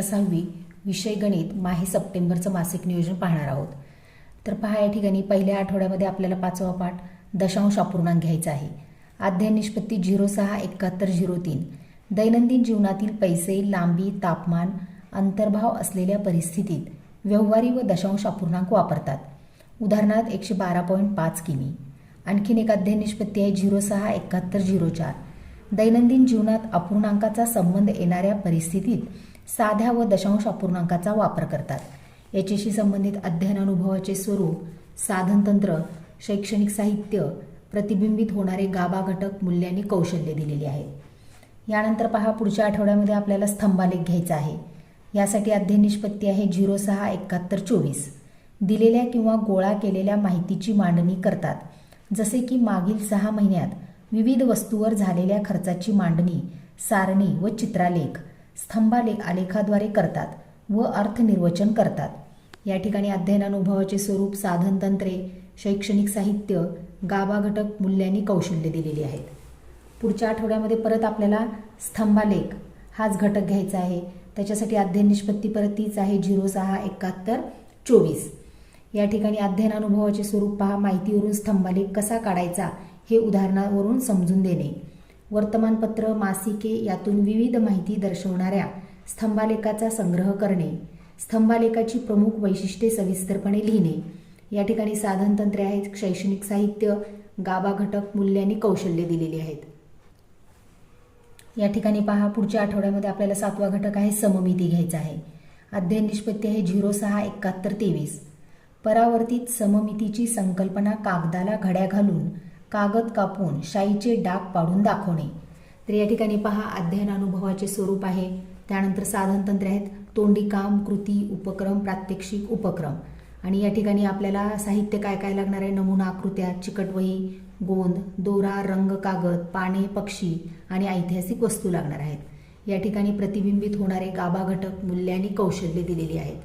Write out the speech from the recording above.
इयत्ता सहावी विषय गणित माहे सप्टेंबरचं मासिक नियोजन पाहणार आहोत. तर पहा या ठिकाणी पहिल्या आठवड्यामध्ये आपल्याला पाचवा पाठ दशांश अपूर्णांक घ्यायचा आहे. अध्ययन निष्पत्ती झिरो सहा एकाहत्तर झिरो तीन. दैनंदिन जीवनातील पैसे लांबी तापमान अंतर्भाव असलेल्या परिस्थितीत व्यवहारी व दशांश अपूर्णांक वापरतात. उदाहरणार्थ एकशे बारा पॉईंट पाच किमी. आणखीन एक अध्ययन निष्पत्ती आहे झिरो सहा एकाहत्तर झिरो चार. दैनंदिन जीवनात अपूर्णांकाचा संबंध येणाऱ्या परिस्थितीत साध्या व दशांश अपूर्णांकाचा वापर करतात. याच्याशी संबंधित अध्ययन अनुभवाचे स्वरूप साधनतंत्र शैक्षणिक साहित्य प्रतिबिंबित होणारे गाभा घटक मूल्यांनी कौशल्य दिलेली आहेत. यानंतर पहा पुढच्या आठवड्यामध्ये आपल्याला स्तंभालेख घ्यायचा आहे. यासाठी अध्ययन निष्पत्ती आहे झिरो सहा एकाहत्तर चोवीस. दिलेल्या किंवा गोळा केलेल्या माहितीची मांडणी करतात. जसे की मागील सहा महिन्यात विविध वस्तूवर झालेल्या खर्चाची मांडणी सारणी व चित्रालेख स्तंभालेख आलेखाद्वारे करतात व अर्थनिर्वचन करतात. या ठिकाणी अध्ययन अनुभवाचे स्वरूप साधनतंत्रे शैक्षणिक साहित्य गाभा घटक मूल्यांनी कौशल्य दिलेली आहेत. पुढच्या आठवड्यामध्ये परत आपल्याला स्तंभालेख हाच घटक घ्यायचा आहे. त्याच्यासाठी अध्ययन निष्पत्ती परत तीच आहे झिरो सहा एकाहत्तर चोवीस. या ठिकाणी अध्ययन अनुभवाचे स्वरूप पहा. माहितीवरून स्तंभालेख कसा काढायचा हे उदाहरणावरून समजून देणे. वर्तमानपत्र मासिके यातून विविध माहिती दर्शवणाऱ्या स्तंभालेखाचा संग्रह करणे स्तंभालेखाची प्रमुख वैशिष्ट्ये सविस्तरपणे लिहिणे. या ठिकाणी साधनतंत्रे आहेत शैक्षणिक साहित्य गाभा घटक मूल्यांनी कौशल्य दिलेली आहेत. या ठिकाणी पहा पुढच्या आठवड्यामध्ये आपल्याला सातवा घटक आहे सममिती घ्यायचा आहे. अध्ययन निष्पत्ती आहे झिरो सहा एकाहत्तर तेवीस. परावर्तित सममितीची संकल्पना कागदाला घड्या घालून कागद कापून शाईचे डाग पाडून दाखवणे. तर या ठिकाणी पहा अध्ययन अनुभवाचे स्वरूप आहे. त्यानंतर साधनतंत्रे आहेत. तोंडी काम कृती उपक्रम प्रात्यक्षिक उपक्रम. आणि या ठिकाणी आपल्याला साहित्य काय काय लागणार आहे? नमुना आकृत्या चिकटवही गोंद दोरा रंग कागद पाने पक्षी आणि ऐतिहासिक वस्तू लागणार आहेत. या ठिकाणी प्रतिबिंबित होणारे गाभा घटक मूल्य आणि कौशल्य दिलेली आहेत.